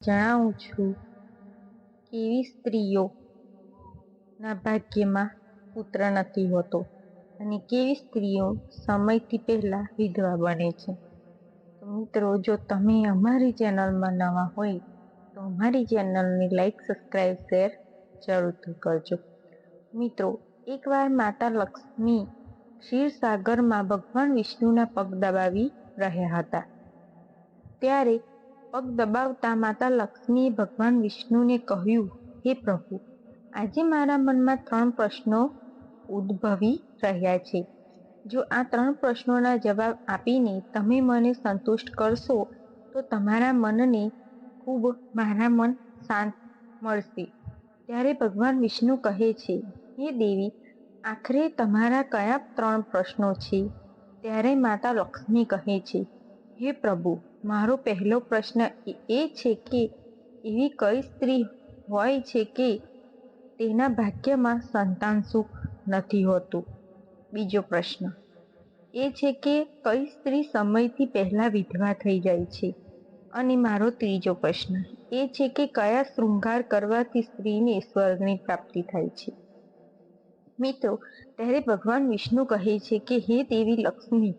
જણાવું છું કેવી સ્ત્રીઓના ભાગ્યમાં પુત્ર નથી હોતો અને કેવી સ્ત્રીઓ સમયથી પહેલાં વિધવા બને છે તો મિત્રો જો તમે અમારી ચેનલમાં નવા હોય તો અમારી ચેનલને લાઈક સબસ્ક્રાઈબ શેર જરૂરથી કરજો મિત્રો એકવાર માતા લક્ષ્મી ક્ષીરસાગરમાં ભગવાન વિષ્ણુના પગ દબાવી રહ્યા હતા ત્યારે પગ દબાવતા માતા લક્ષ્મીએ ભગવાન વિષ્ણુને કહ્યું, હે પ્રભુ, આજે મારા મનમાં ત્રણ પ્રશ્નો ઉદ્ભવી રહ્યા છે. જો આ ત્રણ પ્રશ્નોના જવાબ આપીને તમે મને સંતુષ્ટ કરશો, તો તમારા મનને ખૂબ મારા મન શાંત મળશે. ત્યારે ભગવાન વિષ્ણુ કહે છે, હે દેવી, આખરે તમારા કયા ત્રણ પ્રશ્નો છે? ત્યારે માતા લક્ષ્મી કહે છે, હે પ્રભુ મારો પહેલો પ્રશ્ન એ છે કે એવી કઈ સ્ત્રી હોય છે કે તેના ભાગ્યમાં સંતાન સુખ નથી હોતું? બીજો પ્રશ્ન એ છે કે કઈ સ્ત્રી સમયથી પહેલાં વિધવા થઈ જાય છે? અને મારો ત્રીજો પ્રશ્ન એ છે કે કયા શૃંગાર કરવાથી સ્ત્રીને સ્વર્ગની પ્રાપ્તિ થાય છે? મિત્રો, ત્યારે ભગવાન વિષ્ણુ કહે છે કે હે દેવી લક્ષ્મી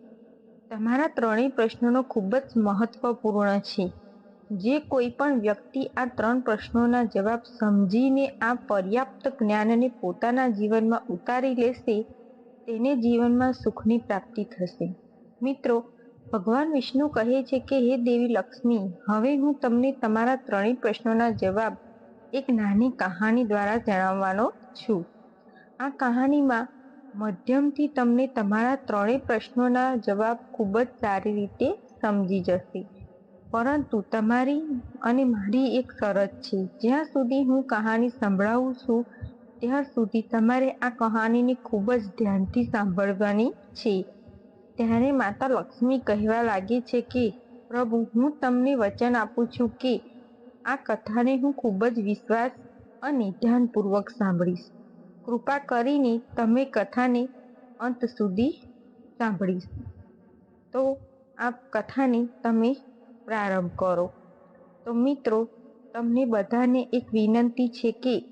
તમારા ત્રણેય પ્રશ્નોનો ખૂબ જ મહત્વપૂર્ણ છે. જે કોઈ પણ વ્યક્તિ આ ત્રણ પ્રશ્નોના જવાબ સમજીને આ પર્યાપ્ત જ્ઞાનને પોતાના જીવનમાં ઉતારી લેશે, તેને જીવનમાં સુખની પ્રાપ્તિ થશે. મિત્રો, ભગવાન વિષ્ણુ કહે છે કે, હે દેવી લક્ષ્મી, હવે હું તમને તમારા ત્રણેય પ્રશ્નોના જવાબ એક નાની કહાની દ્વારા જણાવવાનો છું. આ કહાનીમાં મધ્યમથી તમને તમારા ત્રણેય પ્રશ્નોના જવાબ ખૂબ જ સારી રીતે સમજી જશે. પરંતુ તમારી અને મારી એક શરત છે. જ્યાં સુધી હું કહાની સંભળાવું છું, ત્યાં સુધી તમારે આ કહાનીને ખૂબ જ ધ્યાનથી સાંભળવાની છે. ત્યારે માતા લક્ષ્મી કહેવા લાગે છે કે, પ્રભુ, હું તમને વચન આપું છું કે, આ કથાને હું ખૂબ જ વિશ્વાસ અને ધ્યાનપૂર્વક સાંભળીશ. કૃપા કરીને તમે કથાને અંત સુધી સાંભળીશ તો આ કથાને તમે પ્રારંભ કરો. તો મિત્રો, તમને બધાને એક વિનંતી છે કે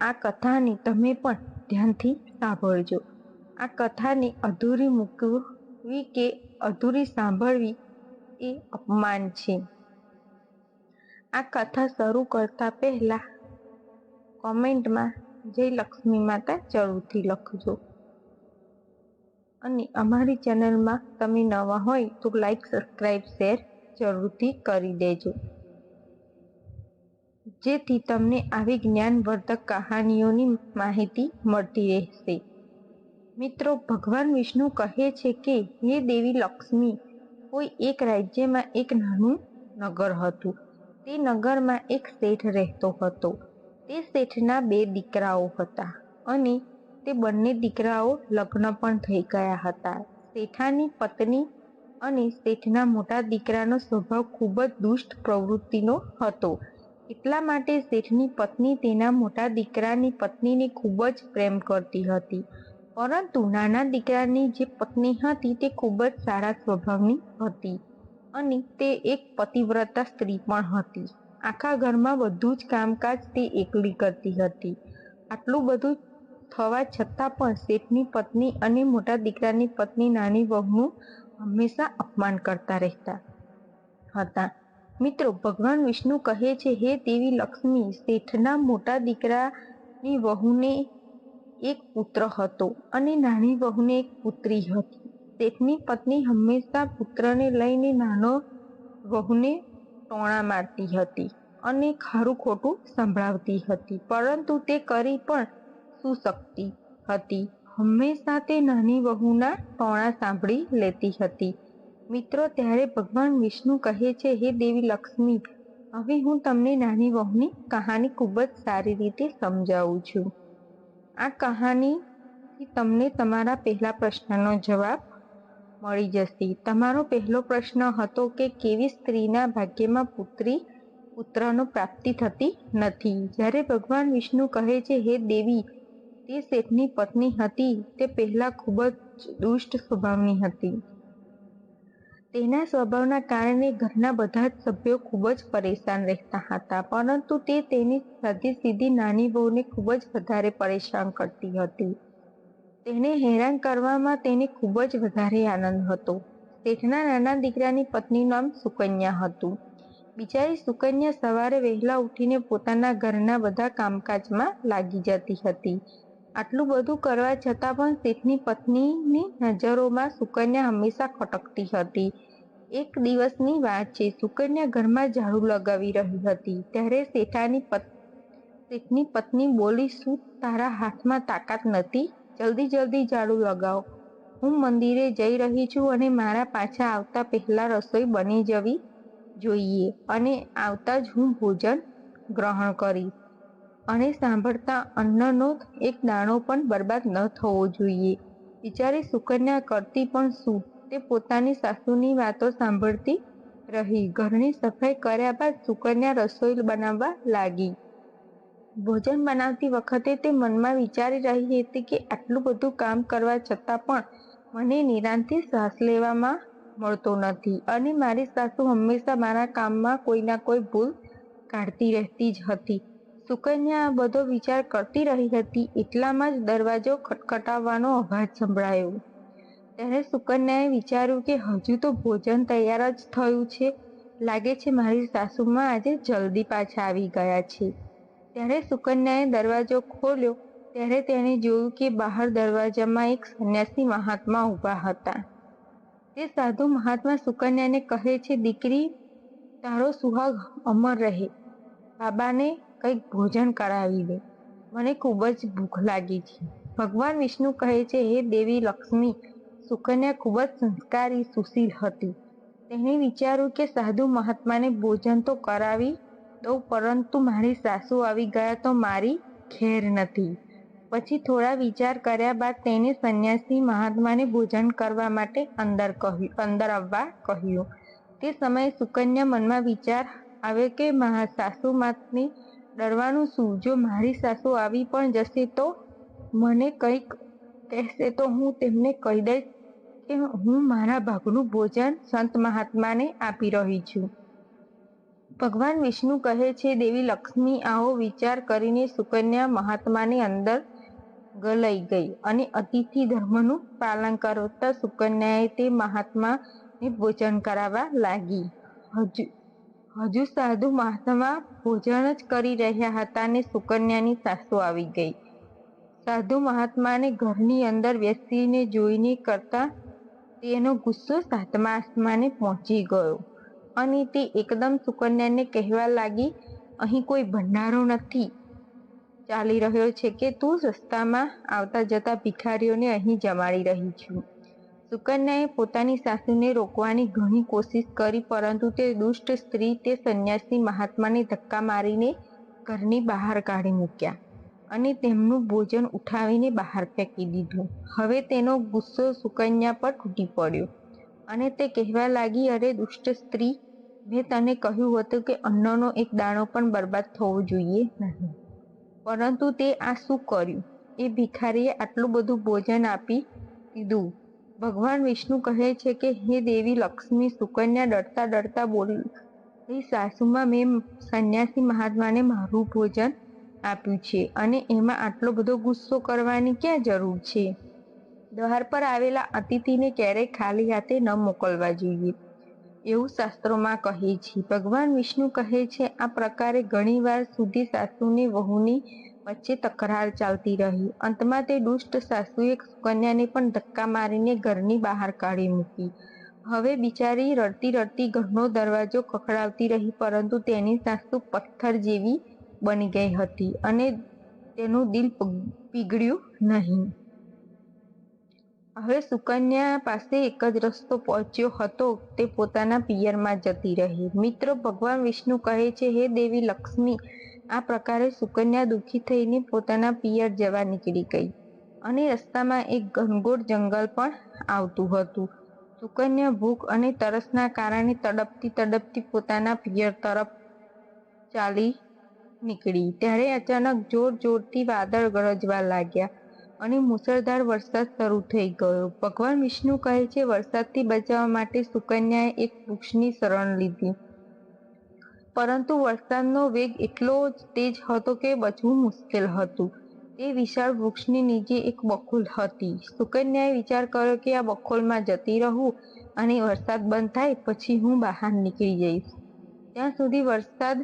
આ કથાને તમે પણ ધ્યાનથી સાંભળજો. આ કથાને અધૂરી મૂકવી કે અધૂરી સાંભળવી એ અપમાન છે. આ કથા શરૂ કરતા પહેલા કોમેન્ટમાં જય લક્ષ્મી માતા જરૂરથી લખજો. અને અમારી ચેનલમાં તમે નવા હોય તો લાઈક, સબસ્ક્રાઈબ, શેર જરૂરથી કરી દેજો. જેથી તમને આવી જ્ઞાનવર્ધક કહાનીઓની માહિતી મળતી રહેશે. મિત્રો, ભગવાન વિષ્ણુ કહે છે કે, હે દેવી લક્ષ્મી, કોઈ એક રાજ્યમાં એક નાનું નગર હતું. તે નગરમાં એક શેઠ રહેતો હતો. તે શેઠના બે દીકરાઓ હતા અને તે બંને દીકરાઓ લગ્ન પણ થઈ ગયા હતા. શેઠાની પત્ની અને શેઠના મોટા દીકરાનો સ્વભાવ ખૂબ જ દુષ્ટ પ્રવૃત્તિનો હતો. એટલા માટે શેઠની પત્ની તેના મોટા દીકરાની પત્નીને ખૂબ જ પ્રેમ કરતી હતી. પરંતુ નાના દીકરાની જે પત્ની હતી તે ખૂબ જ સારા સ્વભાવની હતી અને તે એક પતિવ્રતા સ્ત્રી પણ હતી. આખા ઘરમાં બધું જ કામકાજ તે એકલી કરતી હતી. આટલું બધું થવા છતાં પણ શેઠની પત્ની અને મોટા દીકરાની પત્ની નાની વહુનું હંમેશા અપમાન કરતા રહેતા હતા. મિત્રો, ભગવાન વિષ્ણુ કહે છે, હે દેવી લક્ષ્મી, શેઠના મોટા દીકરાની વહુને એક પુત્ર હતો અને નાની વહુને એક પુત્રી હતી. શેઠની પત્ની હંમેશા પુત્રને લઈને નાનો વહુને ટોણા મારતી હતી અને ખારું ખોટું સંભળાવતી હતી. પરંતુ તે કરી પણ શું શક્તિ હતી? હંમેશા તે નાની વહુના ટોણા સાંભળી લેતી હતી. મિત્રો, ત્યારે ભગવાન વિષ્ણુ કહે છે, હે દેવી લક્ષ્મી, હવે હું તમને નાની વહુની કહાની ખૂબ જ સારી રીતે સમજાવું છું. આ કહાની તમને તમારા પહેલા પ્રશ્નનો જવાબ મળી જશે. તમારો પહેલો પ્રશ્ન હતો કે કેવી સ્ત્રીના ભાગ્યમાં પુત્રી, પુત્રનો પ્રાપ્તિ થતી નથી? જ્યારે ભગવાન વિષ્ણુ કહે છે, હે દેવી, તે શેઠની પત્ની હતી, તે પહેલા ખૂબ જ દુષ્ટ સ્વભાવની હતી. તેના સ્વભાવના કારણે ઘરના બધા જ સભ્યો ખૂબ જ પરેશાન રહેતા હતા, પરંતુ તે તેની સાદી સીધી નાની બહુને ખૂબ જ વધારે પરેશાન કરતી હતી. તેને હેરાન કરવામાં તેને ખૂબ જ વધારે આનંદ હતો. શેઠના નાના દીકરાની પત્નીનું નામ સુકન્યા હતું. બિચારી સુકન્યા સવારે વહેલા ઉઠીને પોતાના ઘરના બધા કામકાજમાં લાગી જતી હતી. આટલું બધું કરવા છતાં પણ શેઠની પત્નીની નજરોમાં સુકન્યા હંમેશા ખટકતી હતી. એક દિવસની વાત છે, સુકન્યા ઘરમાં ઝાડુ લગાવી રહી હતી. ત્યારે શેઠાની શેઠની પત્ની બોલી, શું તારા હાથમાં તાકાત નથી? જલ્દી જલ્દી ઝાડુ લગાવો. હું મંદિરે જઈ રહી છું અને મારા પાછા આવતા પહેલા રસોઈ બની જવી જોઈએ અને આવતા જ હું ભોજન ગ્રહણ કરીશ. અને સાંભળતા અન્નનો એક દાણો પણ બરબાદ ન થવો જોઈએ. બિચારી સુકન્યા કરતી પણ શું? તે પોતાની સાસુની વાતો સાંભળતી રહી. ઘરની સફાઈ કર્યા બાદ સુકન્યા રસોઈ બનાવવા લાગી. ભોજન બનાવતી વખતે તે મનમાં વિચારી રહી હતી કે આટલું બધું કામ કરવા છતાં પણ મને નિરાંતથી શ્વાસ લેવામાં મળતો નથી અને મારી સાસુ હંમેશા મારા કામમાં કોઈના કોઈ ભૂલ કાઢતી રહેતી જ હતી. સુકન્યા આ બધો વિચાર કરતી રહી હતી, એટલામાં જ દરવાજો ખટખટાવવાનો અવાજ સંભળાયો. ત્યારે સુકન્યાએ વિચાર્યું કે હજુ તો ભોજન તૈયાર જ થયું છે, લાગે છે મારી સાસુમાં આજે જલ્દી પાછા આવી ગયા છે. ત્યારે સુકન્યાએ દરવાજો ખોલ્યો. ત્યારે તેણે જોયું કે બહાર દરવાજામાં એક સંન્યાસી મહાત્મા ઊભા હતા. તે સાધુ મહાત્મા સુકન્યાને કહે છે, દીકરી, તારો સુહાગ અમર રહે. બાબાને કંઈક ભોજન કરાવી દે. મને ખૂબ જ ભૂખ લાગી છે. ભગવાન વિષ્ણુ કહે છે, હે દેવી લક્ષ્મી, સુકન્યા ખૂબ જ સંસ્કારી, સુશીલ હતી. તેણે વિચાર્યું કે સાધુ મહાત્માને ભોજન તો કરાવી દઉં, પરંતુ મારી સાસુ આવી ગયા તો મારી ખેર નથી. પછી થોડા વિચાર કર્યા બાદ તેણે સંન્યાસી મહાત્માને ભોજન કરવા માટે અંદર કહ્યું, અંદર આવવા કહ્યું. તે સમયે સુકન્યા મનમાં વિચાર આવે કે મહા સાસુ માતની ડરવાનું શું? જો મારી સાસુ આવી પણ જશે તો મને કંઈક કહેશે તો હું તેમને કહી દઈશ કે હું મારા ભાગનું ભોજન સંત મહાત્માને આપી રહી છું. ભગવાન વિષ્ણુ કહે છે, દેવી લક્ષ્મી, આવો વિચાર કરીને સુકન્યા મહાત્માને અંદર ગલાઈ ગઈ અને અતિથિ ધર્મનું પાલન કરતા સુકન્યાએ તે મહાત્માને ભોજન કરાવવા લાગી. હજુ હજુ સાધુ મહાત્મા ભોજન જ કરી રહ્યા હતા ને સુકન્યાની સાસુ આવી ગઈ. સાધુ મહાત્માને ઘરની અંદર બેસીને જોઈને કરતા તેનો ગુસ્સો સાતમા આસમાને પહોંચી ગયો. અને તે એકદમ સુકન્યાને કહેવા લાગી, અહીં કોઈ ભંડારો નથી. ચાલી રહ્યો છે કે તું રસ્તામાં આવતા જતા ભિખારીઓને અહીં જમાડી રહી છું. સુકન્યાએ પોતાની સાસુને રોકવાની ઘણી કોશિશ કરી, પરંતુ તે દુષ્ટ સ્ત્રી તે સંન્યાસી મહાત્માને ધક્કા મારીને ઘરની બહાર કાઢી મૂક્યા અને તેમનું ભોજન ઉઠાવીને બહાર ફેંકી દીધું. હવે તેનો ગુસ્સો સુકન્યા પર તૂટી પડ્યો. અને તે કહેવા લાગી, અરે, દુષ્ટ સ્ત્રી, મેં તને કહ્યું હતું કે અન્નનો એક દાણો પણ બરબાદ થવો જોઈએ નહીં. પરંતુ તે આ શું કર્યું? એ ભિખારીએ આટલું બધું ભોજન આપી દીધું. ભગવાન વિષ્ણુ કહે છે કે, હે દેવી, લક્ષ્મી, સુકન્યા, ડરતા ડરતા બોલી. સાસુમાં મેં સંન્યાસી મહાત્માને મારું ભોજન આપ્યું છે અને એમાં આટલો બધો ગુસ્સો કરવાની ક્યાં જરૂર છે? દ્વાર પર આવેલા અતિથિને ક્યારેય ખાલી હાથે ન મોકલવા જોઈએ. એવું શાસ્ત્રોમાં કહે છે. ભગવાન વિષ્ણુ કહે છે, આ પ્રકારે ઘણીવાર સુધી સાસુની વહુની વચ્ચે તકરાર ચાલતી રહી. અંતમાં તે દુષ્ટ સાસુએ કન્યાને પણ ધક્કા મારીને ઘરની બહાર કાઢી મૂકી. હવે બિચારી રડતી રડતી ઘરનો દરવાજો ખખડાવતી રહી, પરંતુ તેની સાસુ પથ્થર જેવી બની ગઈ હતી અને તેનું દિલ પીગળ્યું નહીં. હવે સુકન્યા પાસે એક જ રસ્તો પહોંચ્યો હતો. તે પોતાના પિયરમાં જતી રહી. મિત્રો, ભગવાન વિષ્ણુ કહે છે, હે દેવી લક્ષ્મી. આ પ્રકારે સુકન્યા દુઃખી થઈને પોતાના પિયર જવા નીકળી ગઈ અને રસ્તામાં એક ઘનઘોર જંગલ પણ આવતું હતું. સુકન્યા ભૂખ અને તરસના કારણે તડપતી તડપતી પોતાના પિયર તરફ ચાલી નીકળી. ત્યારે અચાનક જોર જોરથી વાદળ ગરજવા લાગ્યા. અને મુસળધાર વરસાદ શરૂ થઈ ગયો. ભગવાન વિષ્ણુ કહે છે, વરસાદથી બચાવવા માટે સુકન્યાએ એક વૃક્ષની શરણ લીધી. પરંતુ વરસાદનો વેગ એટલો તેજ હતો કે બચવું મુશ્કેલ હતું. તે વિશાળ વૃક્ષની નીચે એક બખોલ હતી. સુકન્યાએ વિચાર કર્યો કે આ બખોલમાં જતી રહું અને વરસાદ બંધ થાય પછી હું બહાર નીકળી જઈશ. ત્યાં સુધી વરસાદ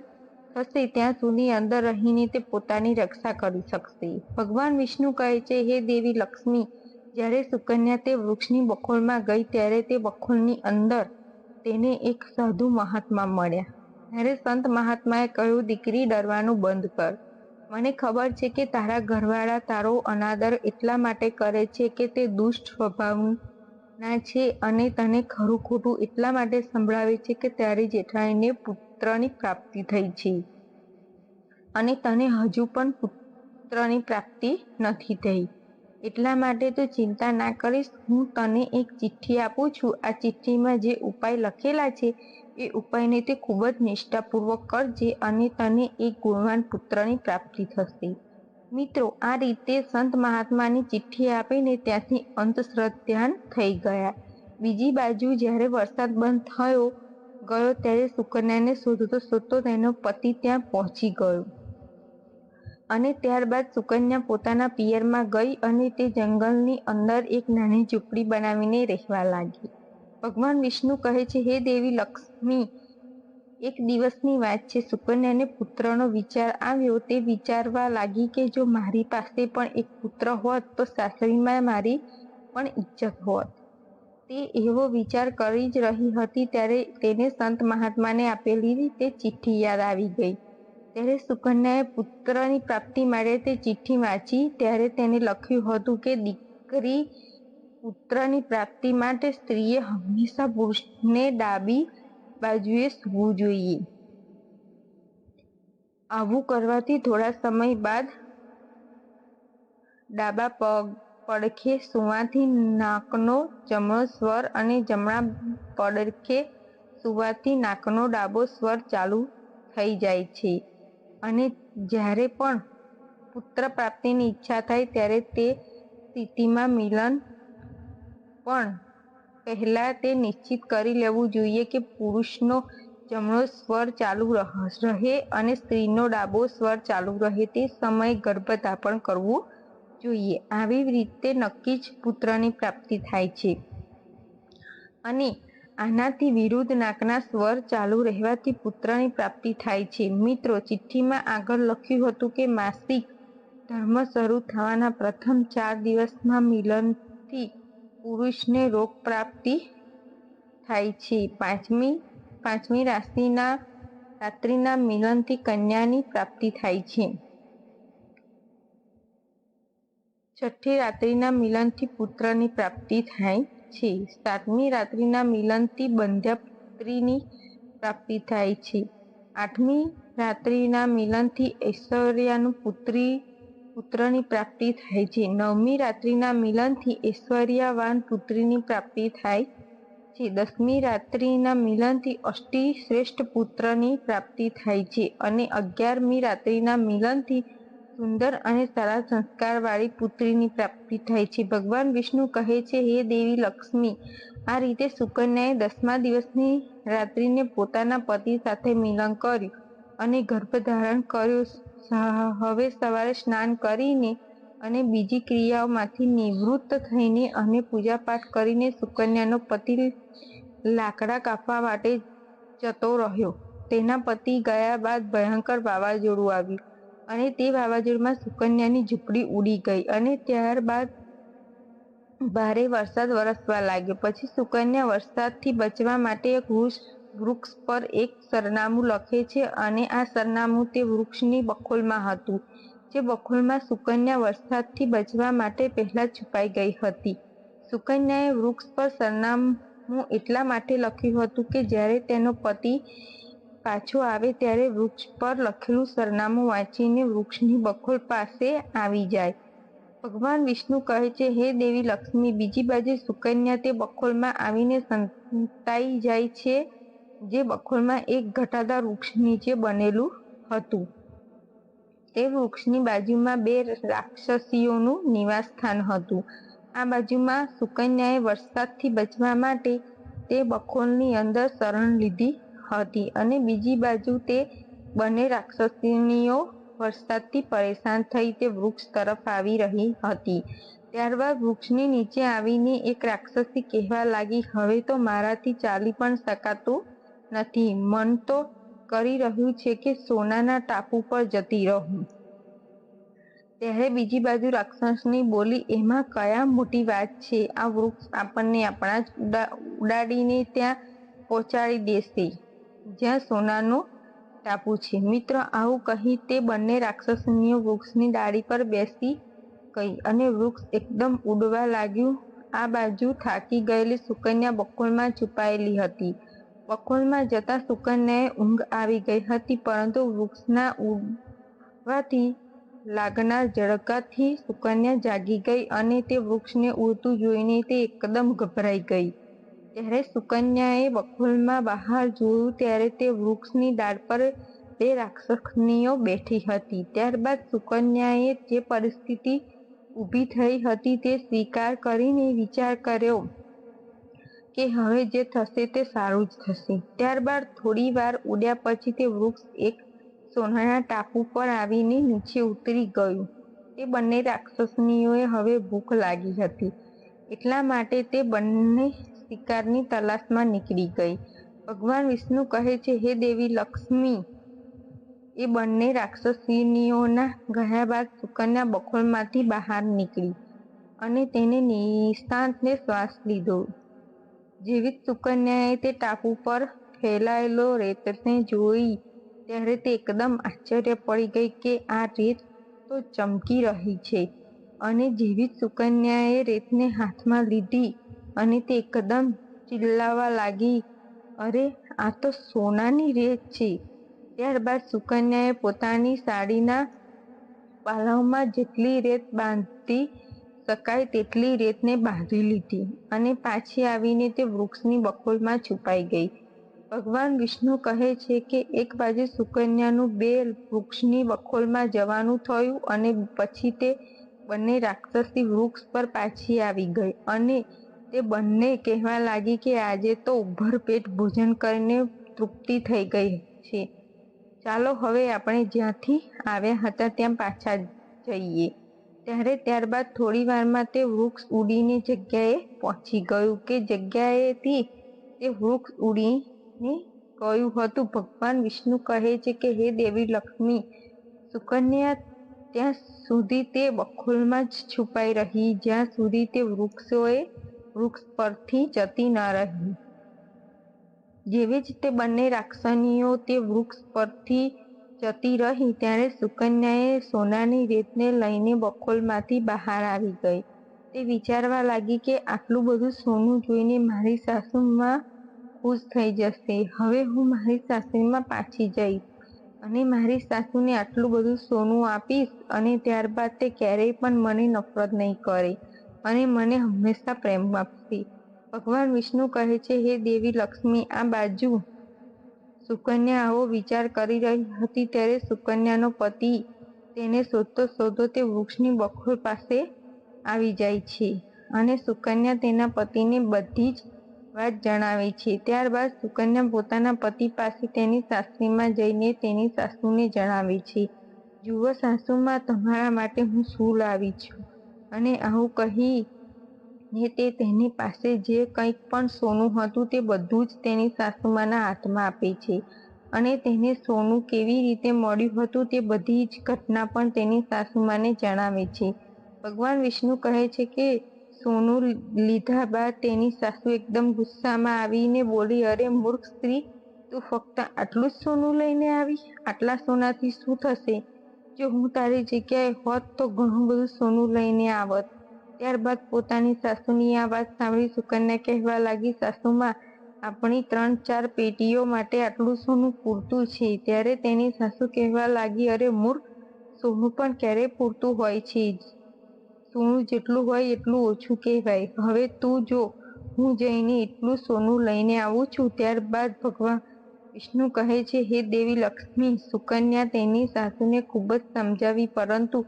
થશે ત્યાં સુધી અંદર રહીને તે પોતાની રક્ષા કરી શકશે. ભગવાન વિષ્ણુ કહે છે, હે દેવી લક્ષ્મી, જ્યારે સુકન્યા તે વૃક્ષની બખોલમાં ગઈ, ત્યારે તે બખોલની અંદર તેને એક સાધુ મહાત્મા મળ્યા. ત્યારે સંત મહાત્માએ કહ્યું, દીકરી, ડરવાનું બંધ કર. મને ખબર છે કે તારા ઘરવાળા તારો અનાદર એટલા માટે કરે છે કે તે દુષ્ટ સ્વભાવના છે અને તને ખરું ખોટું એટલા માટે સંભળાવે છે કે તારી જેઠાણીને પુત્રની પ્રાપ્તિ થઈ છે. અને તને હજુ પણ પુત્રની પ્રાપ્તિ નથી થઈ. એટલા માટે તું ચિંતા ના કરીશ. હું તને એક ચિઠ્ઠી આપું છું. આ ચિઠ્ઠીમાં જે ઉપાય લખેલા છે, એ ઉપાયને તે ખૂબ જ નિષ્ઠાપૂર્વક કરજે અને તને એક ગુણવાન પુત્રની પ્રાપ્તિ થશે. મિત્રો, આ રીતે સંત મહાત્માની ચિઠ્ઠી આપીને ત્યાંથી અંતશ્રદ્ધાન થઈ ગયા. બીજી બાજુ જ્યારે વરસાદ બંધ થયો ગયો ત્યારે સુકન્યાને શોધતો શોધતો તેનો પતિ ત્યાં પહોંચી ગયો. અને ત્યારબાદ સુકન્યા પોતાના પિયરમાં ગઈ અને તે જંગલની અંદર એક નાની ઝૂંપડી બનાવીને રહેવા લાગી. ભગવાન વિષ્ણુ કહે છે, હે દેવી લક્ષ્મી, એક દિવસની વાત છે. સુકન્યાને પુત્રનો વિચાર આવ્યો. તે વિચારવા લાગી કે જો મારી પાસે પણ એક પુત્ર હોત તો સાસરીમાં મારી પણ ઇજ્જત હોત. તે એવો વિચાર કરી જ રહી હતી ત્યારે તેને સંત મહાત્માને આપેલી તે ચિઠ્ઠી યાદ આવી ગઈ. ત્યારે સુકન્યાએ પુત્રની પ્રાપ્તિ માટે તે ચિઠ્ઠી વાંચી ત્યારે તેને લખ્યું હતું કે, દીકરી, પુત્રની પ્રાપ્તિ માટે સ્ત્રીએ હંમેશા પુરુષને ડાબી બાજુએ સૂવું જોઈએ. આવું કરવાથી થોડા સમય બાદ ડાબા પગ પડખે સુવાથી નાકનો જમણો સ્વર અને જમણા પડખે સુવાથી નાકનો ડાબો સ્વર ચાલુ થઈ જાય છે. અને જ્યારે પણ પુત્ર પ્રાપ્તિની ઈચ્છા થાય ત્યારે તે સ્થિતિમાં મિલન પણ પહેલાં તે નિશ્ચિત કરી લેવું જોઈએ કે પુરુષનો જમણો સ્વર ચાલુ રહે અને સ્ત્રીનો ડાબો સ્વર ચાલુ રહે તે સમયે ગર્ભધાપણ કરવું જોઈએ. આવી રીતે નક્કી જ પુત્રની પ્રાપ્તિ થાય છે. અને આનાથી વિરુદ્ધ નાકના સ્વર ચાલુ રહેવાથી પુત્રની પ્રાપ્તિ થાય છે. મિત્રો, ચિઠ્ઠીમાં આગળ લખ્યું હતું કે માસિક ધર્મ શરૂ થવાના પ્રથમ ચાર દિવસમાં મિલનથી પુરુષને રોગ પ્રાપ્તિ થાય છે. પાંચમી પાંચમી રાશિના રાત્રિના મિલનથી કન્યાની પ્રાપ્તિ થાય છે. છઠ્ઠી રાત્રિના મિલનથી પુત્રની પ્રાપ્તિ થાય છે. સાતમી રાત્રિના મિલનથી બંધ્યા પુત્રીની પ્રાપ્તિ થાય છે. આઠમી રાત્રિના મિલનથી ઐશ્વર્યાનું પુત્રી, પુત્રની પ્રાપ્તિ થાય છે. નવમી રાત્રિના મિલનથી ઐશ્વર્યાવાન પુત્રીની પ્રાપ્તિ થાય છે. દસમી રાત્રિના મિલનથી અષ્ટી શ્રેષ્ઠ પુત્રની પ્રાપ્તિ થાય છે. અને અગિયારમી રાત્રિના મિલનથી સુંદર અને સારા સંસ્કારવાળી પુત્રીની પ્રાપ્તિ થાય છે. ભગવાન વિષ્ણુ કહે છે, હે દેવી લક્ષ્મી, આ રીતે સુકન્યાએ દસમા દિવસની રાત્રિને પોતાના પતિ સાથે મિલન કર્યું અને ગર્ભધારણ કર્યું. હવે સવારે સ્નાન કરીને અને બીજી ક્રિયાઓમાંથી નિવૃત્ત થઈને અને પૂજાપાઠ કરીને સુકન્યાનો પતિ લાકડા કાપવા માટે જતો રહ્યો. તેના પતિ ગયા બાદ ભયંકર વાવાઝોડું આવ્યું. અને તે વાવાઝોડામાં સુકન્યાની ઝૂંપડી ઉડી ગઈ અને ત્યારબાદ ભારે વરસાદ વરસવા લાગ્યો. પછી સુકન્યા વરસાદથી બચવા માટે એક વૃક્ષ પર એક સરનામું લખે છે અને આ સરનામું તે વૃક્ષની બખોલમાં હતું, જે બખોલમાં સુકન્યા વરસાદથી બચવા માટે પહેલાં છુપાઈ ગઈ હતી. સુકન્યાએ વૃક્ષ પર સરનામું એટલા માટે લખ્યું હતું કે જ્યારે તેનો પતિ પાછો આવે ત્યારે વૃક્ષ પર લખેલું સરનામું વાંચીને વૃક્ષની બખોલ પાસે આવી જાય. ભગવાન વિષ્ણુ કહે છે, હે દેવી લક્ષ્મી, બીજી બાજુ સુકન્યા તે બખોલમાં આવીને સંતાઈ જાય છે, જે બખોલમાં એક ઘટાદાર વૃક્ષ નીચે બનેલું હતું. તે વૃક્ષની બાજુમાં બે રાક્ષસીઓનું નિવાસસ્થાન હતું. આ બાજુમાં સુકન્યાએ વરસાદથી બચવા માટે તે બખોલની અંદર શરણ લીધી હતી અને બીજી બાજુ તે બંને રાક્ષસીનીઓ વરસાદથી પરેશાન થઈ તે વૃક્ષ તરફ આવી રહી હતી. ત્યારબાદ વૃક્ષની નીચે આવીને એક રાક્ષસી કહેવા લાગી, હવે તો મારાથી ચાલી પણ શકાતું નથી. મન તો કરી રહ્યું છે કે સોનાના ટાપુ પર જતી રહું. ત્યારે બીજી બાજુ રાક્ષસની બોલી, એમાં કયા મોટી વાત છે? આ વૃક્ષ આપણને આપણા જ ઉડાડીને ત્યાં પહોંચાડી દેશે. જ્યાં સોનાનો ટાપુ છે. મિત્ર, આવું કહી તે બંને રાક્ષસનીઓ વૃક્ષની ડાળી પર બેસી ગઈ અને વૃક્ષ એકદમ ઉડવા લાગ્યું. આ બાજુ થાકી ગયેલી સુકન્યા બકોલમાં છુપાયેલી હતી. બકોલમાં જતા સુકન્યાએ ઊંઘ આવી ગઈ હતી, પરંતુ વૃક્ષના ઉડવાથી લાગનાર ઝડકાથી સુકન્યા જાગી ગઈ અને તે વૃક્ષને ઉડતું જોઈને તે એકદમ ગભરાઈ ગઈ. ત્યારે સુકન્યાએ બખોલમાં બહાર જોયું ત્યારે તે વૃક્ષની ડાળ પર બે રાક્ષસનીઓ બેઠી હતી. ત્યારબાદ સુકન્યાએ જે પરિસ્થિતિ ઊભી થઈ હતી તે સ્વીકાર કરીને વિચાર કર્યો કે હવે જે થશે તે સારું જ થશે. ત્યારબાદ થોડી વાર ઉડ્યા પછી તે વૃક્ષ એક સોનાના ટાપુ પર આવીને નીચે ઉતરી ગયું. તે બંને રાક્ષસનીઓએ હવે ભૂખ લાગી હતી. એટલા માટે તે બંને શિકારની તલાશમાં નીકળી ગઈ. ભગવાન વિષ્ણુ કહે છે, હે દેવી લક્ષ્મી, એ બંને રાક્ષસીનીઓના ગયા બાદ સુકન્યા બખોલમાંથી બહાર નીકળી અને તેને નિશાંતને શ્વાસ લીધો. જેવી સુકન્યાએ તે ટાપુ પર ફેલાયેલો રેતને જોઈ ત્યારે તે એકદમ આશ્ચર્ય પડી ગઈ કે આ રેત તો ચમકી રહી છે અને જેવી સુકન્યાએ રેતને હાથમાં લીધી અને તે એકદમ ચિલ્લાવા લાગી, અરે, આ તો સોનાની રેત છે. ત્યારબાદ સુકન્યાએ પોતાની સાડીના પાલવમાં જેટલી રેત બાંધી શકાય તેટલી રેતને બાંધી લીધી અને પાછી આવીને તે વૃક્ષની બખોલમાં છુપાઈ ગઈ. ભગવાન વિષ્ણુ કહે છે કે એક બાજુ સુકન્યાનું બે વૃક્ષની બખોલમાં જવાનું થયું અને પછી તે બંને રાક્ષસી વૃક્ષ પર પાછી આવી ગઈ અને તે બંને કહેવા લાગી કે આજે તો ઉભરપેટ ભોજન કરીને તૃપ્તિ થઈ ગઈ છે. ચાલો હવે આપણે જ્યાંથી આવ્યા હતા ત્યાં પાછા જઈએ. ત્યારે ત્યારબાદ થોડી વારમાં તે વૃક્ષ ઉડીને જગ્યાએ પહોંચી ગયું કે જગ્યાએથી તે વૃક્ષ ઉડીને ગયું હતું. ભગવાન વિષ્ણુ કહે છે કે, હે દેવી લક્ષ્મી, સુકન્યા, ત્યાં સુધી તે બખોલમાં જ છુપાઈ રહી. જ્યાં સુધી તે વૃક્ષોએ વૃક્ષ પરથી જતી ન રહી. જેવી જ તે બંને રાક્ષસનીઓ તે વૃક્ષ પરથી જતી રહી ત્યારે સુકન્યાએ સોનાની રેતને લઈને બખોલમાંથી બહાર આવી ગઈ. તે વિચારવા લાગી કે આટલું બધું સોનું જોઈને મારી સાસુમાં ખુશ થઈ જશે. હવે હું મારી સાસુમાં પાછી જઈશ અને મારી સાસુને આટલું બધું સોનું આપીશ અને ત્યારબાદ તે ક્યારેય પણ મને નફરત નહીં કરે. અને મને હંમેશા પ્રેમ આપશે ભગવાન વિષ્ણુ કહે છે, હે દેવી લક્ષ્મી, આ બાજુ સુકન્યા આવો વિચાર કરી રહી હતી ત્યારે સુકન્યાનો પતિ તેને શોધતો શોધતો તે વૃક્ષની બખોલ પાસે આવી જાય છે અને સુકન્યા તેના પતિને બધી જ વાત જણાવે છે. ત્યારબાદ સુકન્યા પોતાના પતિ પાસે તેની સાસરીમાં જઈને તેની સાસુને જણાવે છે, જુઓ સાસુમાં, તમારા માટે હું શું લાવી છું? અને આવું કહી ને તે તેની પાસે જે કંઈક પણ સોનું હતું તે બધું જ તેની સાસુમાના હાથમાં આપે છે. અને તેને સોનું કેવી રીતે મળ્યું હતું તે બધી જ ઘટના પણ તેની સાસુમાને જણાવે છે. ભગવાન વિષ્ણુ કહે છે કે સોનું લીધા બાદ તેની સાસુ એકદમ ગુસ્સામાં આવીને બોલી, અરે મૂર્ખ સ્ત્રી, તું ફક્ત આટલું જ સોનું લઈને આવી? આટલા સોનાથી શું થશે? જો હું તારી જગ્યાએ હોત તો ઘણું બધું સોનું લઈને આવત. ત્યારબાદ પોતાની સાસુની આ વાત સાંભળી સુકન્યા કહેવા લાગી, સાસુમાં, આપણી ત્રણ ચાર પેટીઓ માટે આટલું સોનું પૂરતું છે. ત્યારે તેની સાસુ કહેવા લાગી, અરે મૂર્ખ, સોનું પણ ક્યારેય પૂરતું હોય છે? સોનું જેટલું હોય એટલું ઓછું કહેવાય. હવે તું જો, હું જઈને એટલું સોનું લઈને આવું છું, ત્યારબાદ ભગવાન વિષ્ણુ કહે છે, હે દેવી લક્ષ્મી, સુકન્યા તેની સાસુને ખૂબ જ સમજાવી, પરંતુ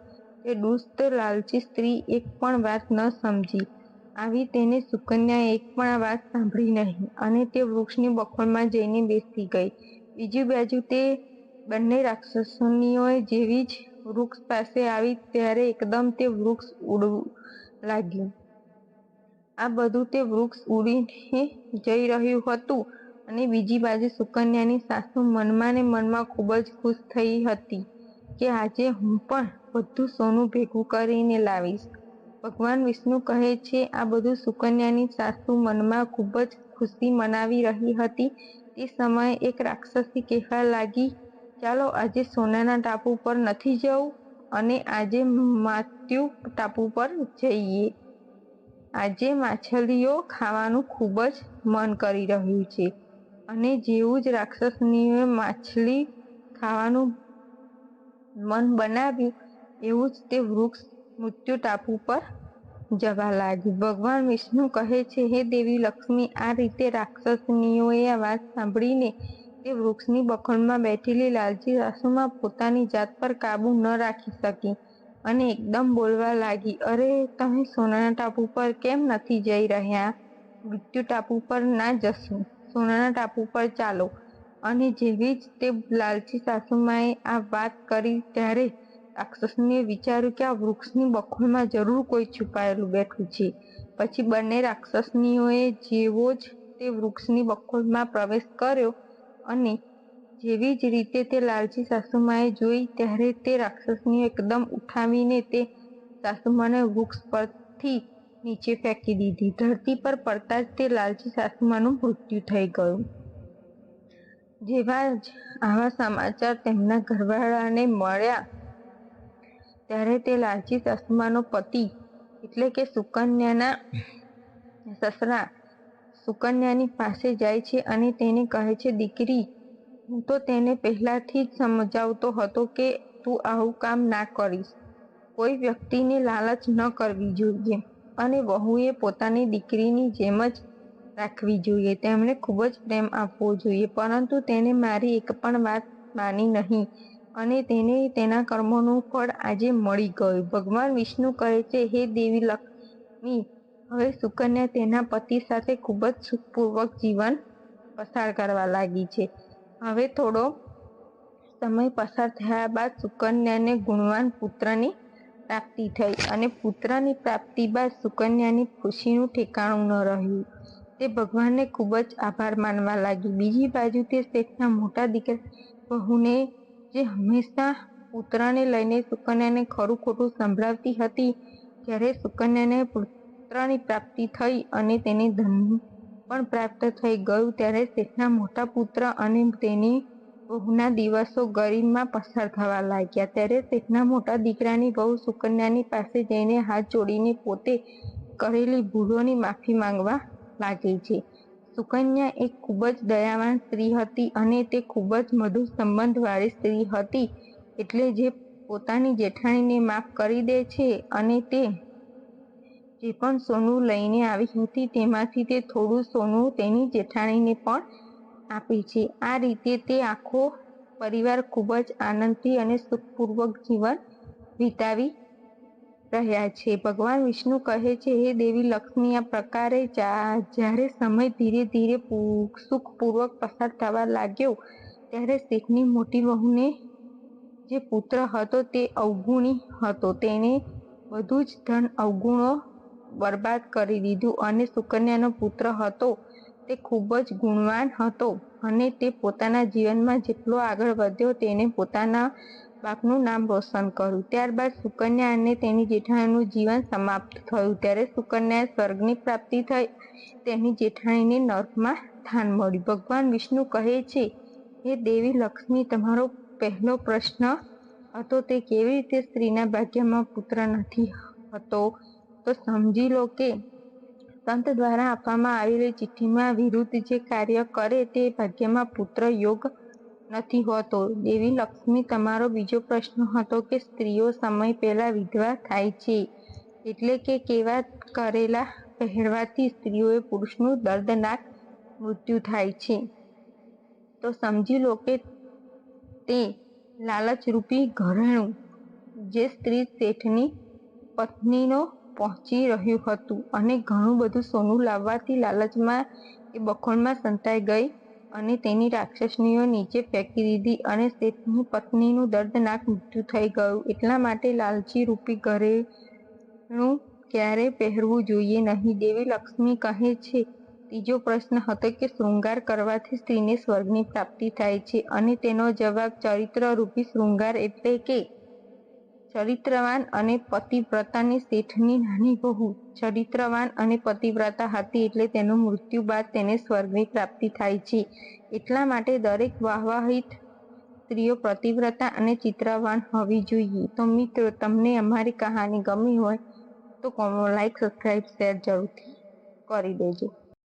તે દુષ્ટ, લાલચી સ્ત્રી એક પણ વાત ન સમજી. આવી તેને સુકન્યાએ એક પણ વાત સાંભળી નહીં અને તે વૃક્ષની બખોલમાં જઈને બેસી ગઈ. બીજી બાજુ તે બંને રાક્ષસનીઓએ જેવી જ વૃક્ષ પાસે આવી ત્યારે એકદમ તે વૃક્ષ ઉડવું લાગ્યું. આ બધું તે વૃક્ષ ઉડીને જઈ રહ્યું હતું. અને બીજી બાજુ સુકન્યાની સાસુ મનમાં ને મનમાં ખૂબ જ ખુશ થઈ હતી કે આજે હું પણ બધું સોનું ભેગું કરીને લાવીશ. ભગવાન વિષ્ણુ કહે છે, આ બધું સુકન્યાની સાસુ મનમાં ખૂબ જ ખુશી મનાવી રહી હતી. તે સમયે એક રાક્ષસી કહેવા લાગી, ચાલો, આજે સોનાના ટાપુ પર નથી જવું અને આજે માત્યુ ટાપુ પર જઈએ. આજે માછલીઓ ખાવાનું ખૂબ જ મન કરી રહ્યું છે. અને જેવું જ રાક્ષસનીઓએ માછલી ખાવાનું મન બનાવ્યું, એવું જ તે વૃક્ષ મૃત્યુ ટાપુ પર જવા લાગ્યું. ભગવાન વિષ્ણુ કહે છે, હે દેવી લક્ષ્મી, આ રીતે રાક્ષસનીઓએ આ વાત સાંભળીને તે વૃક્ષની બખણમાં બેઠેલી લાલચી સાસુમાં પોતાની જાત પર કાબુ ન રાખી શકી અને એકદમ બોલવા લાગી, અરે, તમે સોનાના ટાપુ પર કેમ નથી જઈ રહ્યા? મૃત્યુ ટાપુ પર ના જશું. સોનાના ટાપુ પર ચાલો. અને જેવી જ તે લાલચી સાસુમાએ આ વાત કરી ત્યારે રાક્ષસનીએ વિચાર્યું કે આ વૃક્ષની બખોલમાં જરૂર કોઈ છુપાયેલું બેઠું છે. પછી બંને રાક્ષસનીઓએ જેવો જ તે વૃક્ષની બખોલમાં પ્રવેશ કર્યો અને જેવી જ રીતે તે લાલચી સાસુમાએ જોઈ ત્યારે તે રાક્ષસની એકદમ ઉઠાવીને તે સાસુમાને વૃક્ષ પરથી નીચે ફેંકી દીધી. ધરતી પર પડતા જ તે લાલચી સાસુમાનું મૃત્યુ થઈ ગયું. જેવા જ આવા સમાચાર તેમના ઘરવાળાને મળ્યા, ત્યારે તે લાલચી સાસુમાનો પતિ, એટલે કે સુકન્યાના સસરા, સુકન્યાની પાસે જાય છે અને તેને કહે છે, દીકરી, હું તો તેને પહેલાથી જ સમજાવતો હતો કે તું આવું કામ ના કરીશ. કોઈ વ્યક્તિને લાલચ ન કરવી જોઈએ. અને વહુએ પોતાની દીકરીની જેમ જ રાખવી જોઈએ. તેમણે ખૂબ જ પ્રેમ આપવો જોઈએ, પરંતુ તેને મારી એક પણ વાત માની નહીં અને તેને તેના કર્મોનું ફળ આજે મળી ગયું. ભગવાન વિષ્ણુ કહે છે, હે દેવી લક્ષ્મી, હવે સુકન્યા તેના પતિ સાથે ખૂબ જ સુખપૂર્વક જીવન પસાર કરવા લાગી છે. હવે થોડો સમય પસાર થયા બાદ સુકન્યાને ગુણવાન પુત્રની પ્રાપ્તિ થઈ અને પુત્રની પ્રાપ્તિ બાદ સુકન્યાની ખુશીનું ઠેકાણું ન રહ્યું. તે ભગવાનને ખૂબ જ આભાર માનવા લાગી બીજી બાજુ તે શેઠના મોટા દીકરા બહુને જે હંમેશા પુત્રને લઈને સુકન્યાને ખરું ખોટું સંભળાવતી હતી જ્યારે સુકન્યાને પુત્રની પ્રાપ્તિ થઈ અને તેને ધન પણ પ્રાપ્ત થઈ ગયું. ત્યારે શેઠના મોટા પુત્ર અને તેની વહુના દિવસો ગરીબમાં પસાર થવા લાગ્યા. ત્યારે શેઠના મોટા દીકરાની વહુ સુકન્યાની પાસે જઈને હાથ જોડીને પોતે કરેલી ભૂલોની માફી માંગવા લાગે છે. સુકન્યા એક ખૂબ જ દયાવાન સ્ત્રી હતી અને તે ખૂબ જ મધુર સંબંધવાળી સ્ત્રી હતી એટલે જે પોતાની જેઠાણીને માફ કરી દે છે અને તે જે પણ સોનું લઈને આવી હતી તેમાંથી તે થોડું સોનું તેની જેઠાણીને પણ આપે છે. આ રીતે તે આખો પરિવાર ખૂબ જ આનંદથી અને સુખપૂર્વક જીવન વિતાવી રહ્યા છે. ભગવાન વિષ્ણુ કહે છે, હે દેવી લક્ષ્મી, આ પ્રકારે જ્યારે સમય ધીરે ધીરે સુખપૂર્વક પસાર થવા લાગ્યો, ત્યારે શેઠની મોટી વહુને જે પુત્ર હતો તે અવગુણી હતો. તેણે બધું જ ધન અવગુણો બરબાદ કરી દીધું અને સુકન્યાનો પુત્ર હતો. તે ખૂબ જ ગુણવાન હતો અને તે પોતાના જીવનમાં જેટલો આગળ વધ્યો તેને પોતાના બાપનું નામ રોશન કર્યું. ત્યારબાદ સુકન્યા અને તેની જેઠાણીનું જીવન સમાપ્ત થયું. ત્યારે સુકન્યાએ સ્વર્ગની પ્રાપ્તિ થઈ તેની જેઠાણીને નર્કમાં સ્થાન મળ્યું. ભગવાન વિષ્ણુ કહે છે, હે દેવી લક્ષ્મી, તમારો પહેલો પ્રશ્ન હતો તે કેવી રીતે સ્ત્રીના ભાગ્યમાં પુત્ર નથી હતો? તો સમજી લો કે સંત દ્વારા આપવામાં આવેલી ચિઠ્ઠીમાં વિરુદ્ધ જે કાર્ય કરે તે ભાગ્યમાં પુત્ર યોગ નથી હોતો. દેવી લક્ષ્મી, તમારો બીજો પ્રશ્ન હતો કે સ્ત્રીઓ સમય પહેલા વિધવા થાય છે એટલે કે કેવા કરેલા પહેરવાથી સ્ત્રીઓએ પુરુષનું દર્દનાક મૃત્યુ થાય છે. તો સમજી લો કે તે લાલચરૂપી ઘરેણું, જે સ્ત્રી શેઠની પત્નીનો પહોંચી રહ્યું હતું અને ઘણું બધું સોનું લાવવાથી લાલચમાં એ બખોણમાં સંતાઈ ગઈ અને તેની રાક્ષસનીઓ નીચે ફેંકી દીધી અને શેઠની પત્નીનું દર્દનાક મૃત્યુ થઈ ગયું. એટલા માટે લાલચી રૂપી ઘરેણું ક્યારે પહેરવું જોઈએ નહીં? દેવી લક્ષ્મી કહે છે, ત્રીજો પ્રશ્ન હતો કે શૃંગાર કરવાથી સ્ત્રીને સ્વર્ગની પ્રાપ્તિ થાય છે અને તેનો જવાબ ચરિત્ર રૂપી શૃંગાર એટલે કે ચરિત્રવાન અને પતિવ્રતાની શેઠની નાની બહુ. ચરિત્રવાન અને પતિવ્રતા હતી એટલે તેનું મૃત્યુ બાદ તેને સ્વર્ગની પ્રાપ્તિ થાય છે. એટલા માટે દરેક વાહવાહિત સ્ત્રીઓ પતિવ્રતા અને ચિત્રવાન હોવી જોઈએ. તો મિત્રો, તમને અમારી કહાની ગમી હોય તો લાઈક, સબસ્ક્રાઈબ, શેર જરૂરથી કરી દેજો.